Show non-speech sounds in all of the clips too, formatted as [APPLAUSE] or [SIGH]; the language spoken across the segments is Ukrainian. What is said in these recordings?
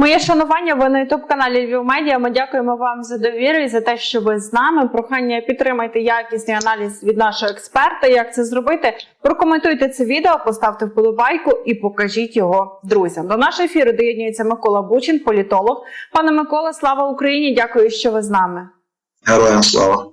Моє шанування. Ви на ютуб каналі Львів Медіа. Ми дякуємо вам за довіру і за те, що ви з нами. Прохання підтримайте якісний аналіз від нашого експерта. Як це зробити? Прокоментуйте це відео, поставте вподобайку і покажіть його друзям. До нашого ефіру доєднується Микола Бучин, політолог. Пане Микола, слава Україні! Дякую, що ви з нами. Героям слава.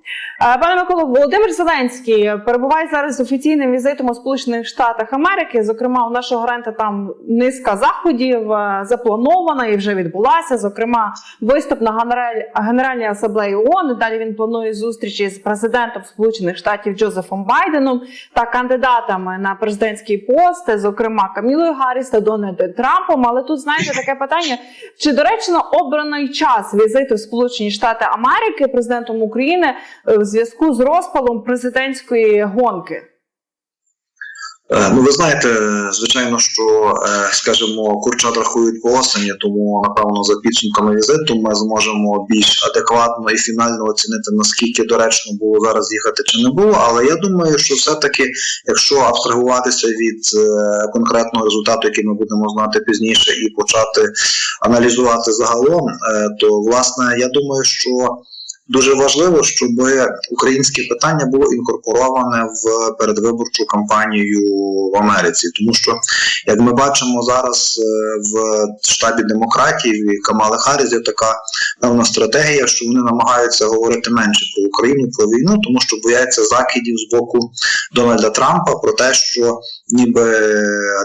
Пане Миколо, Володимир Зеленський перебуває зараз з офіційним візитом у Сполучених Штатах Америки. Зокрема, у нашого гаранта там низка заходів е, запланована і вже відбулася. Зокрема, виступ на генераль- Генеральній асамблеї ООН. Далі він планує зустрічі з президентом Сполучених Штатів Джозефом Байденом та кандидатами на президентський пост, зокрема Камілою Гарріс та Дональдом Трампом. Але тут знаєте таке питання: чи доречно обраний час візиту в Сполучені Штати Америки президентом України е, в зв'язку з розпалом президентської гонки? Е, Ну, ви знаєте, звичайно, що, е, скажімо, курчат рахують по осені, тому напевно за підсумками візиту ми зможемо більш адекватно і фінально оцінити наскільки доречно було зараз їхати чи не було. Але я думаю, що все-таки, якщо абстрагуватися від конкретного результату, який ми будемо знати пізніше, і почати аналізувати загалом, то власне я думаю, що. Дуже важливо, щоб українське питання було інкорпороване в передвиборчу кампанію в Америці, тому що, як ми бачимо зараз е, в штабі демократів і Камали Харріс є така певна стратегія, що вони намагаються говорити менше про Україну, про війну, тому що бояться закидів з боку Дональда Трампа про те, що ніби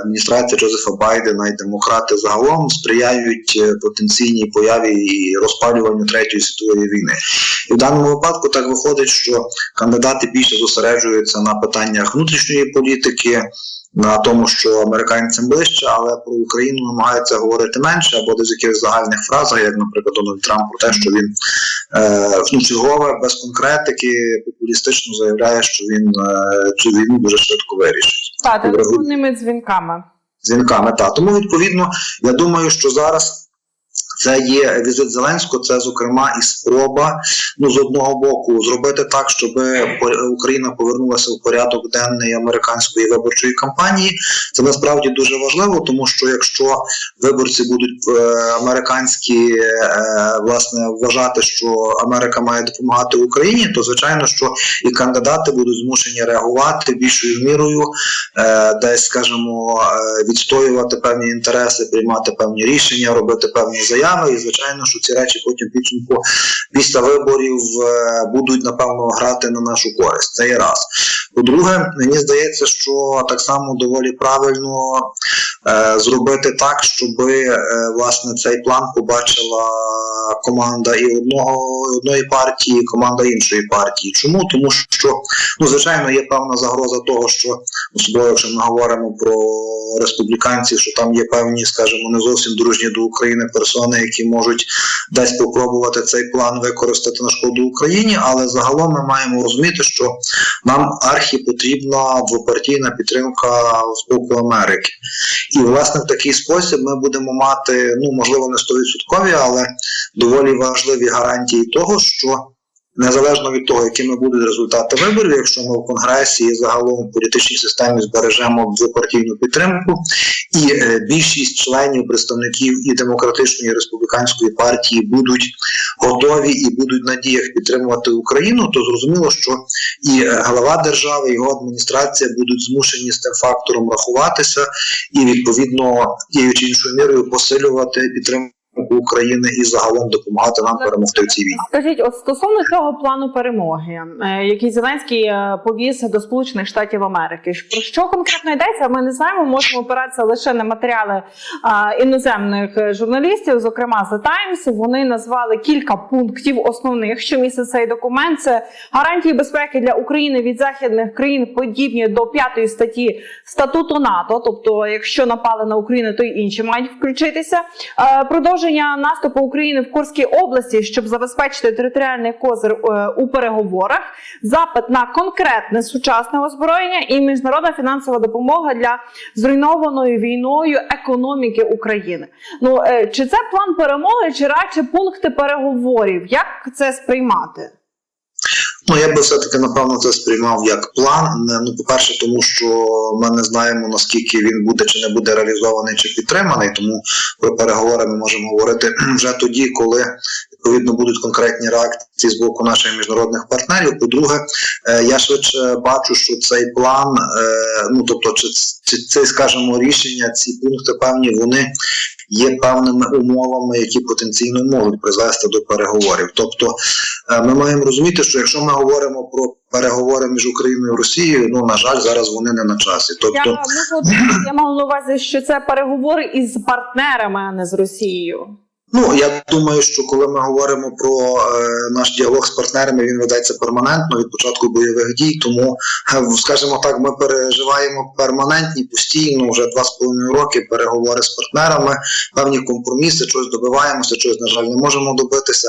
адміністрація Джозефа Байдена і демократи загалом сприяють е, потенційній появі і розпалюванню третьої світової війни. І в даному випадку так виходить, що кандидати більше зосереджуються на питаннях внутрішньої політики, на тому, що американцям ближче, але про Україну намагаються говорити менше або десь якихось загальних фразах, як, наприклад, Дональд Трамп про те, що він е, ну, чергове, без конкретики, популістично заявляє, що він е, цю війну дуже швидко вирішить Так, телефонними дзвінками. дзвінками. так. тому відповідно, я думаю, що зараз. Це є візит Зеленського, це зокрема і спроба ну з одного боку зробити так, щоб Україна повернулася в порядок денний американської виборчої кампанії. Це насправді дуже важливо, тому що якщо виборці будуть е, американські е, власне вважати, що Америка має допомагати Україні, то звичайно, що і кандидати будуть змушені реагувати більшою мірою, е, десь скажімо, відстоювати певні інтереси, приймати певні рішення, робити певні заяви. І звичайно, що ці речі потім підсумку після виборів е, будуть напевно грати на нашу користь. Це є раз. По-друге, мені здається, що так само доволі правильно зробити так, щоб е, власне цей план побачила команда і одного одної партії, і команда іншої партії. Чому? Тому що ну звичайно є певна загроза того, що особливо якщо ми говоримо про республіканців, що там є певні, скажімо, не зовсім дружні до України персони, які можуть десь попробувати цей план використати на шкоду Україні, але загалом ми маємо розуміти, що нам архі потрібна двопартійна підтримка з боку Америки. І власне в такий спосіб ми будемо мати, ну можливо, не 100%, але доволі важливі гарантії того, що незалежно від того, якими будуть результати виборів, якщо ми в конгресі і загалом в політичній системі збережемо двопартійну підтримку, і е, більшість членів представників і демократичної і республіканської партії будуть готові і будуть в надіях підтримувати Україну, то зрозуміло, що і е, глава держави, і його адміністрація будуть змушені з тим фактором рахуватися і відповідно тією чи іншою мірою посилювати підтримку України і загалом допомагати нам перемогти в цій війні. Скажіть, от стосовно цього плану перемоги, е, який Зеленський е, повіз до Сполучених Штатів Америки, про що конкретно йдеться? Ми не знаємо. Можемо опиратися лише на матеріали іноземних е, журналістів, зокрема The Times. Вони назвали кілька пунктів основних, що містить цей документ. Це гарантії безпеки для України від західних країн, подібні до п'ятої статті статуту НАТО. Тобто, якщо напали на Україну, то й інші мають включитися. Е, Продовження наступу України в Курській області, щоб забезпечити територіальний козир е, у переговорах, запит на конкретне сучасне озброєння і міжнародна фінансова допомога для зруйнованої війною економіки України. Ну е, чи це план перемоги, чи радше пункти переговорів? Як це сприймати? Ну, я би все-таки напевно це сприймав як план. Ну, по-перше, тому що ми не знаємо наскільки він буде чи не буде реалізований чи підтриманий. Тому про переговори ми можемо говорити [CLEARS THROAT] вже тоді, коли відповідно будуть конкретні реакції з боку наших міжнародних партнерів. По-друге, е, я швидше бачу, що цей план, е, ну тобто, чи, чи це, скажімо, рішення, ці пункти певні, вони є певними умовами, які потенційно можуть призвести до переговорів. Тобто, ми маємо розуміти, що якщо ми говоримо про переговори між Україною і Росією, ну на жаль, зараз вони не на часі. Тобто, я, ну, я мав на увазі, що це переговори із партнерами, а не з Росією. Ну я думаю, що коли ми говоримо про е, наш діалог з партнерами, він ведеться перманентно від початку бойових дій. Тому, е, скажімо так, ми переживаємо перманентні постійно вже два з половиною роки переговори з партнерами, певні компроміси, щось добиваємося, щось на жаль не можемо добитися.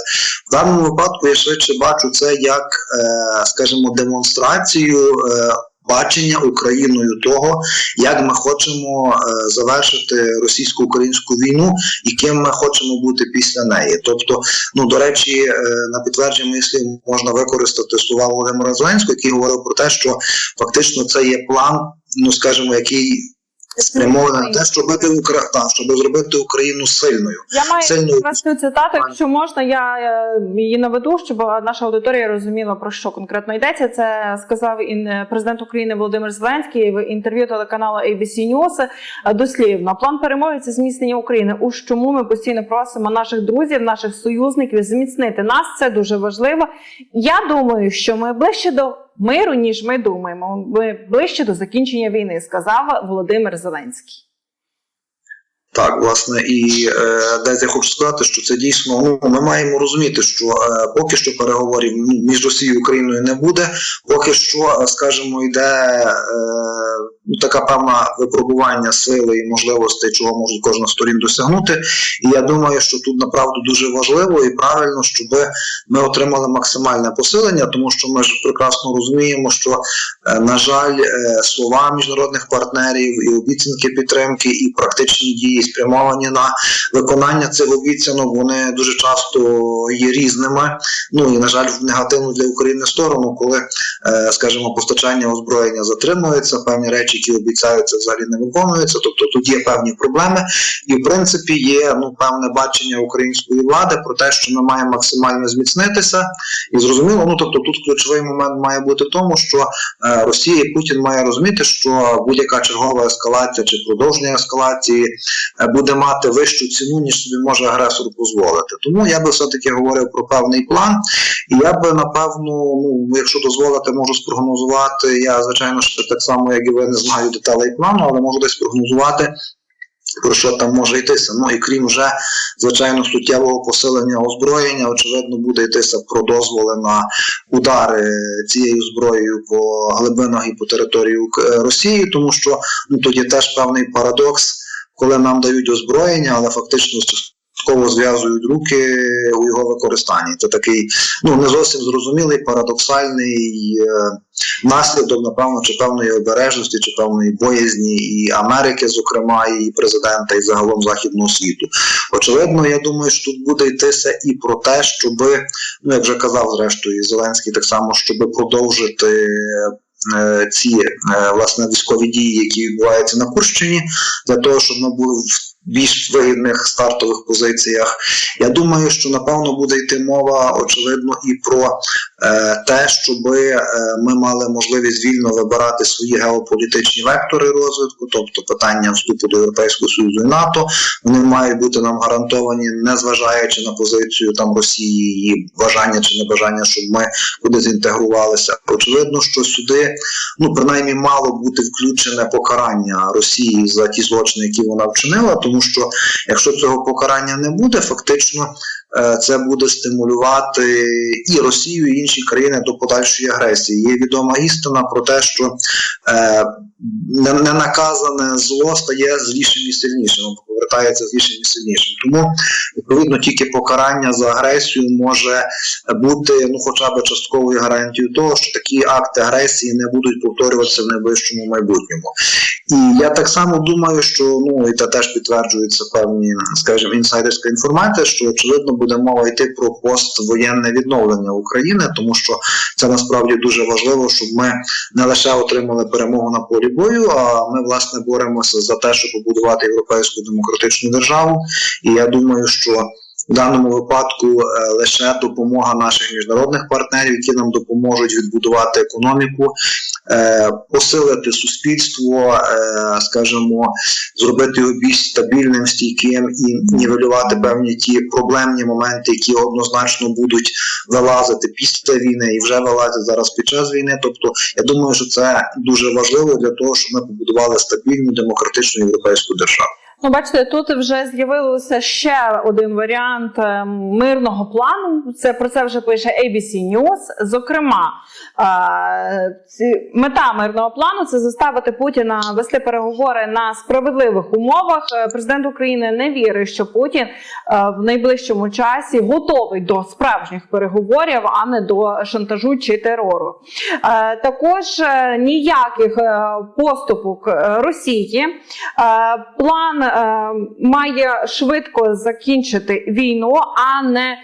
В даному випадку я швидше бачу це як, е, скажімо, демонстрацію. Е, Бачення Україною того, як ми хочемо е, завершити російсько-українську війну і ким ми хочемо бути після неї. Тобто, ну до речі, е, на підтвердження моїх слів можна використати слова Володимира Зеленського, який говорив про те, що фактично це є план, ну скажімо, який спрямований на те, щоб зробити Укра... так, щоб зробити Україну сильною. Я маю Сильною. привести цитату, якщо можна, я е, її наведу, щоб наша аудиторія розуміла про що конкретно йдеться. Це сказав ін- президент України Володимир Зеленський в інтерв'ю телеканалу ABC News. Е, Дослівно план перемоги це зміцнення України. У чому ми постійно просимо наших друзів, наших союзників зміцнити нас. Це дуже важливо. Я думаю, що ми ближче до миру, ніж ми думаємо. Ми ближче до закінчення війни, сказав Володимир Зеленський. Так, власне, і е, десь я хочу сказати, що це дійсно ну ми маємо розуміти, що е, поки що переговорів ну, між Росією і Україною не буде. Поки що, е, скажімо, йде е, ну, така певна випробування сили і можливостей, чого можуть кожна сторін досягнути. І я думаю, що тут направду дуже важливо і правильно, щоб ми отримали максимальне посилення, тому що ми ж прекрасно розуміємо, що е, на жаль, е, слова міжнародних партнерів і обіцянки підтримки, і практичні дії спрямовані на виконання цих обіцянок, вони дуже часто є різними. Ну і на жаль, в негативну для України сторону, коли, е, скажімо, постачання озброєння затримується, певні речі, які обіцяються, взагалі не виконуються. Тобто тут є певні проблеми, і в принципі є ну певне бачення української влади про те, що ми маємо максимально зміцнитися, і зрозуміло, ну тобто тут ключовий момент має бути в тому, що е, Росія і Путін має розуміти, що будь-яка чергова ескалація чи продовження ескалації буде мати вищу ціну, ніж собі може агресор дозволити. Тому я би все-таки говорив про певний план, і я би напевно, ну якщо дозволите, можу спрогнозувати. Я звичайно ще так само, як і ви не знаю деталей плану, але можу десь прогнозувати. Про що там може йтися? Ну і крім вже звичайно суттєвого посилення озброєння, очевидно, буде йтися про дозволи на удари цією зброєю по глибинах і по території е, Росії, тому що ну тоді теж певний парадокс, коли нам дають озброєння, але фактично частково зв'язують руки у його використанні. Це такий ну не зовсім зрозумілий, парадоксальний е, наслідок, напевно, чи певної обережності, чи певної боязні і Америки, зокрема, і президента, і загалом західного світу. Очевидно, я думаю, що тут буде йтися і про те, щоб, ну як вже казав, зрештою, Зеленський так само, щоб продовжити. Е, Ці е, власне військові дії, які відбуваються на Курщині, для того, щоб ми були в більш вигідних стартових позиціях. Я думаю, що напевно буде йти мова, очевидно, і про е, те, щоб е, ми мали можливість вільно вибирати свої геополітичні вектори розвитку, тобто питання вступу до Європейського Союзу і НАТО, вони мають бути нам гарантовані, незважаючи на позицію там Росії, її бажання чи небажання, щоб ми кудись інтегрувалися. Очевидно, що сюди ну принаймні мало бути включене покарання Росії за ті злочини, які вона вчинила, тому що якщо цього покарання не буде, фактично це буде стимулювати і Росію, і інші країни до подальшої агресії. Є відома істина про те, що е, не- ненаказане зло стає злішим і сильнішим, повертається злішим і сильнішим. Тому відповідно тільки покарання за агресію може бути ну, хоча б частковою гарантією того, що такі акти агресії не будуть повторюватися в найближчому майбутньому. І я так само думаю, що ну і це теж підтверджується певні, скажімо, інсайдерська інформація, що очевидно буде мова йти про поствоєнне відновлення України, тому що це насправді дуже важливо, щоб ми не лише отримали перемогу на полі бою, а ми власне боремося за те, щоб побудувати європейську демократичну державу. І я думаю, що в даному випадку е, лише допомога наших міжнародних партнерів, які нам допоможуть відбудувати економіку, посилити суспільство, е, скажімо, зробити його більш стабільним, стійким і нівелювати певні ті проблемні моменти, які однозначно будуть вилазити після війни і вже вилазять зараз під час війни. Тобто, я думаю, що це дуже важливо для того, щоб ми побудували стабільну демократичну європейську державу. Ну, бачите, тут вже з'явився ще один варіант е, мирного плану. Це про це вже пише ABC News. Зокрема, е, мета мирного плану це заставити Путіна вести переговори на справедливих умовах. Е, Президент України не вірить, що Путін е, в найближчому часі готовий до справжніх переговорів, а не до шантажу чи терору. Е, Також ніяких поступок Росії. План має швидко закінчити війну, а не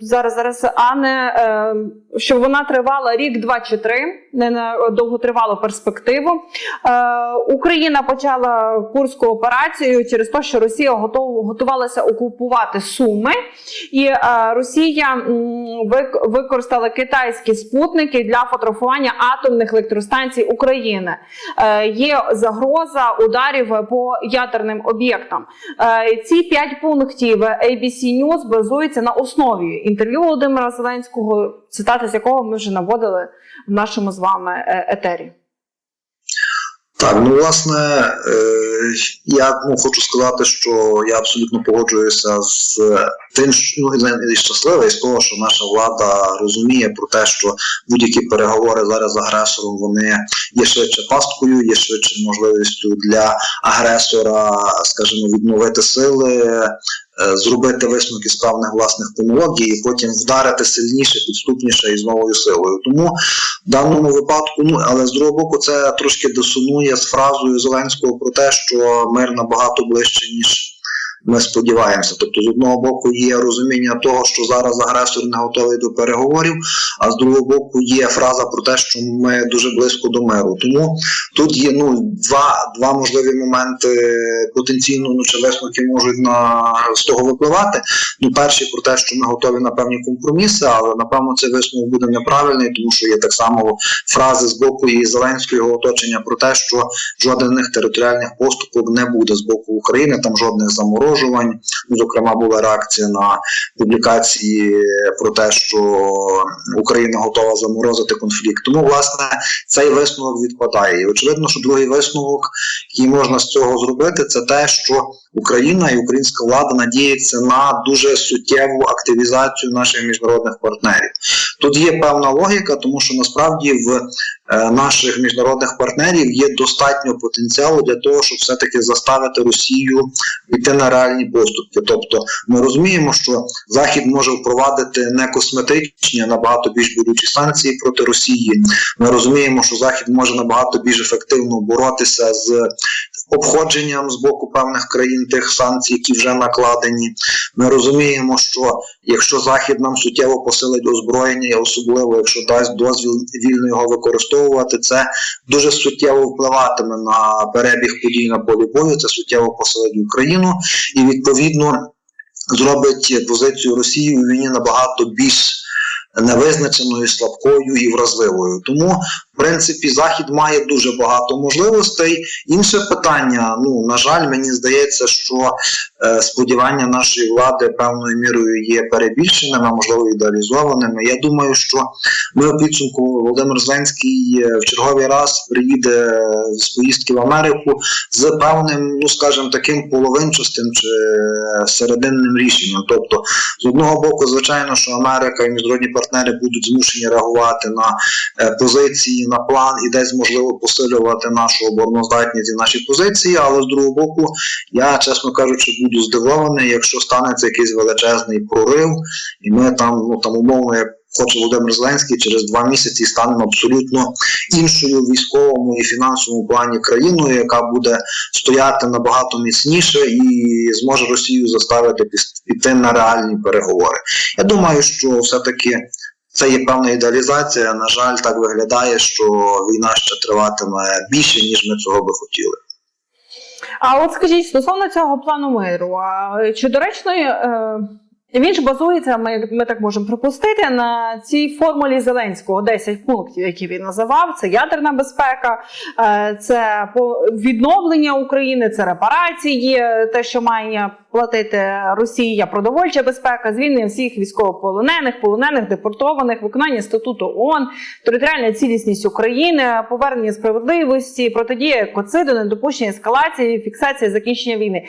зараз, зараз, а не е, щоб вона тривала рік, два чи три, не на довготривалу перспективу. Е, Україна почала курську операцію через те, що Росія готувалася окупувати Суми, і е, Росія вик- використала китайські спутники для фотографування атомних електростанцій України. Є загроза ударів по ядерним об'єктам. Ці п'ять пунктів ABC News базуються на основі інтерв'ю Володимира Зеленського, цитати з якого ми вже наводили в нашому з вами е, етері. Так, ну власне, е, я ну, хочу сказати, що я абсолютно погоджуюся з тим, що ну, і- щасливий з того, що наша влада розуміє про те, що будь-які переговори зараз з агресором вони є швидше пасткою, є швидше можливістю для агресора, скажімо, відновити сили, зробити висновки з певних власних помилок і потім вдарити сильніше, підступніше і з новою силою. Тому в даному випадку, ну але з другого боку, це трошки дисонує з фразою Зеленського про те, що мир набагато ближче, ніж ми сподіваємося. Тобто, з одного боку, є розуміння того, що зараз агресор не готовий до переговорів, а з другого боку, є фраза про те, що ми дуже близько до миру. Тому тут є ну два, два можливі моменти потенційно, ну чи висновки можуть на з того випливати. Ну, перший про те, що ми готові на певні компроміси, але напевно цей висновок буде неправильний, тому що є так само фрази з боку і Зеленського оточення про те, що жодних територіальних поступок не буде з боку України, там жодних заморожувань. Ну, зокрема, була реакція на публікації про те, що Україна готова заморозити конфлікт. Тому, власне, цей висновок відпадає. І очевидно, що другий висновок, який можна з цього зробити, це те, що Україна і українська влада надіється на дуже суттєву активізацію наших міжнародних партнерів. Тут є певна логіка, тому що насправді в е, наших міжнародних партнерів є достатньо потенціалу для того, щоб все-таки заставити Росію йти на реальні поступки. Тобто ми розуміємо, що Захід може впровадити не косметичні, а набагато більш болючі санкції проти Росії. Ми розуміємо, що Захід може набагато більш ефективно боротися з обходженням з боку певних країн тих санкцій, які вже накладені. Ми розуміємо, що якщо Захід нам суттєво посилить озброєння, і особливо якщо дасть дозвіл вільно його використовувати, це дуже суттєво впливатиме на перебіг подій на полі бою. Це суттєво посилить Україну і відповідно зробить позицію Росії у війні набагато більш невизначеною, слабкою і вразливою. Тому, принципі, Захід має дуже багато можливостей. Інше питання, ну на жаль, мені здається, що е, сподівання нашої влади певною мірою є перебільшеними, а можливо ідеалізованими. Я думаю, що ми у підсумку Володимир Зеленський е, в черговий раз приїде з поїздки в Америку з певним, ну скажімо, таким половинчастим чи серединним рішенням. Тобто, з одного боку, звичайно, що Америка і міжнародні партнери будуть змушені реагувати на е, позиції, на план і десь можливо посилювати нашу обороноздатність і наші позиції. Але з другого боку, я чесно кажучи, буду здивований, якщо станеться якийсь величезний прорив, і ми там ну там умовно як хоче Володимир Зеленський, через два місяці станемо абсолютно іншою військовому і фінансовому плані країною, яка буде стояти набагато міцніше і зможе Росію заставити піти на реальні переговори. Я думаю, що все-таки це є певна ідеалізація. На жаль, так виглядає, що війна ще триватиме більше, ніж ми цього би хотіли. А от скажіть стосовно цього плану миру, чи доречно е, він ж базується, ми, ми так можемо припустити, на цій формулі Зеленського 10 пунктів, які він називав: це ядерна безпека, е, це відновлення України, це репарації, те, що має платити Росія, продовольча безпека, звільнення всіх військовополонених, полонених, депортованих, виконання статуту ООН, територіальна цілісність України, повернення справедливості, протидія екоциду, недопущення ескалації, фіксація закінчення війни.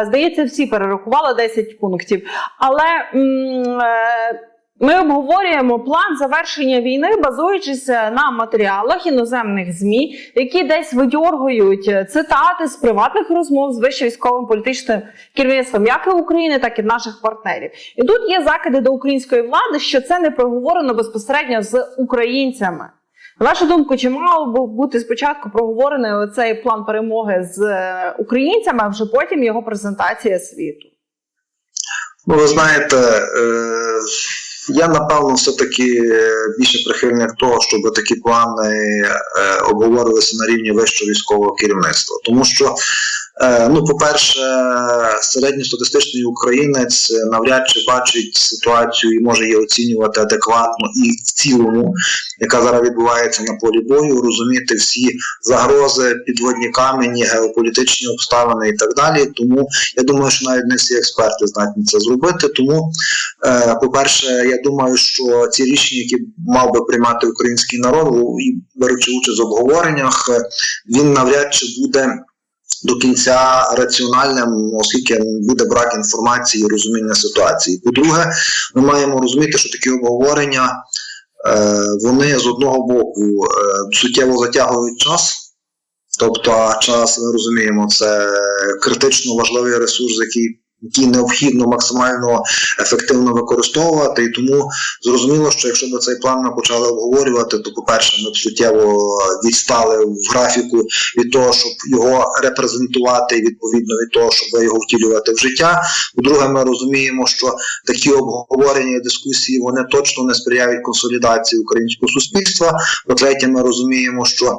Е, Здається, всі перерахували 10 пунктів. Але м, е, ми обговорюємо план завершення війни, базуючись на матеріалах іноземних змі, які десь видьоргують цитати з приватних розмов з вищим військовим політичним керівництвом як і України, так і наших партнерів. І тут є закиди до української влади, що це не проговорено безпосередньо з українцями. На вашу думку, чи мав би бути спочатку проговорений цей план перемоги з е, українцями, а вже потім його презентація світу? Ну, ви знаєте, е, я напевно все-таки більше прихильник того, щоб такі плани е, обговорювалися на рівні вищого військового керівництва. Тому що, е, ну, по-перше, середньостатистичний українець навряд чи бачить ситуацію і може її оцінювати адекватно і в цілому, яка зараз відбувається на полі бою, розуміти всі загрози, підводні камені, геополітичні обставини і так далі. Тому я думаю, що навіть не всі експерти здатні це зробити. Тому, е, по-перше, я думаю, що ці рішення, які мав би приймати український народ, і беручи участь в обговореннях, е, він навряд чи буде. До кінця раціональним, оскільки буде брак інформації і розуміння ситуації. По-друге, ми маємо розуміти, що такі обговорення е, вони з одного боку е, суттєво затягують час. Тобто, час ми розуміємо, це критично важливий ресурс, який, який необхідно максимально ефективно використовувати. І тому зрозуміло, що якщо б цей план ми почали обговорювати, то, по-перше, ми б суттєво відстали в графіку від того, щоб його репрезентувати, відповідно від того, щоб його втілювати в життя. По-друге, ми розуміємо, що такі обговорення і дискусії вони точно не сприяють консолідації українського суспільства. По-третє, ми розуміємо, що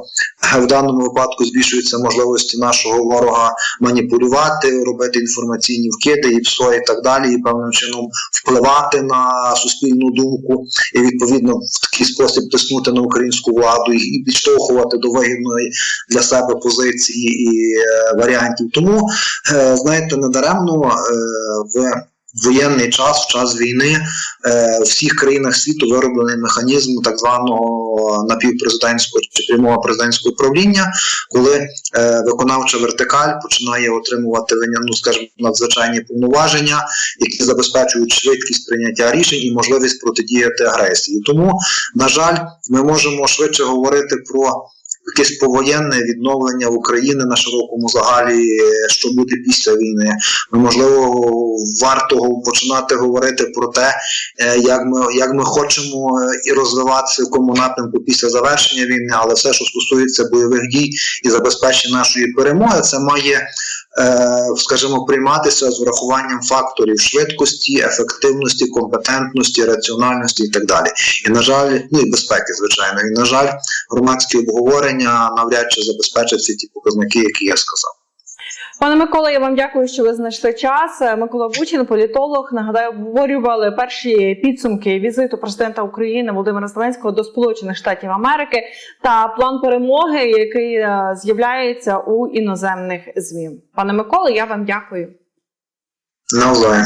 в даному випадку збільшуються можливості нашого ворога маніпулювати, робити інформаційні вкиди і ПСО і так далі, і певним чином впливати на суспільну думку і відповідно в такий спосіб тиснути на українську владу і підштовхувати до вигідної для себе позиції і е, варіантів. Тому е, знаєте, недаремно е, в воєнний час, в час війни, е, в всіх країнах світу вироблений механізм так званого напівпрезидентського чи прямого президентського правління, коли е, виконавча вертикаль починає отримувати ну, скажімо, надзвичайні повноваження, які забезпечують швидкість прийняття рішень і можливість протидіяти агресії. Тому, на жаль, ми можемо швидше говорити про. Якесь повоєнне відновлення України на широкому загалі, що буде після війни. Ну, можливо, варто починати говорити про те, е, як ми як ми хочемо е, і розвиватися в якому напрямку після завершення війни, але все, що стосується бойових дій і забезпечення нашої перемоги, це має, скажімо, прийматися з врахуванням факторів швидкості, ефективності, компетентності, раціональності і так далі. І на жаль, ну і безпеки, звичайно. І на жаль, громадські обговорення навряд чи забезпечать всі ті показники, які я сказав. Пане Микола, я вам дякую, що ви знайшли час. Е, Микола Бучин, політолог. Нагадаю, обговорювали перші підсумки візиту президента України Володимира Зеленського до Сполучених Штатів Америки та план перемоги, який е, з'являється у іноземних змі. Пане Миколи, я вам дякую. Навзаєм.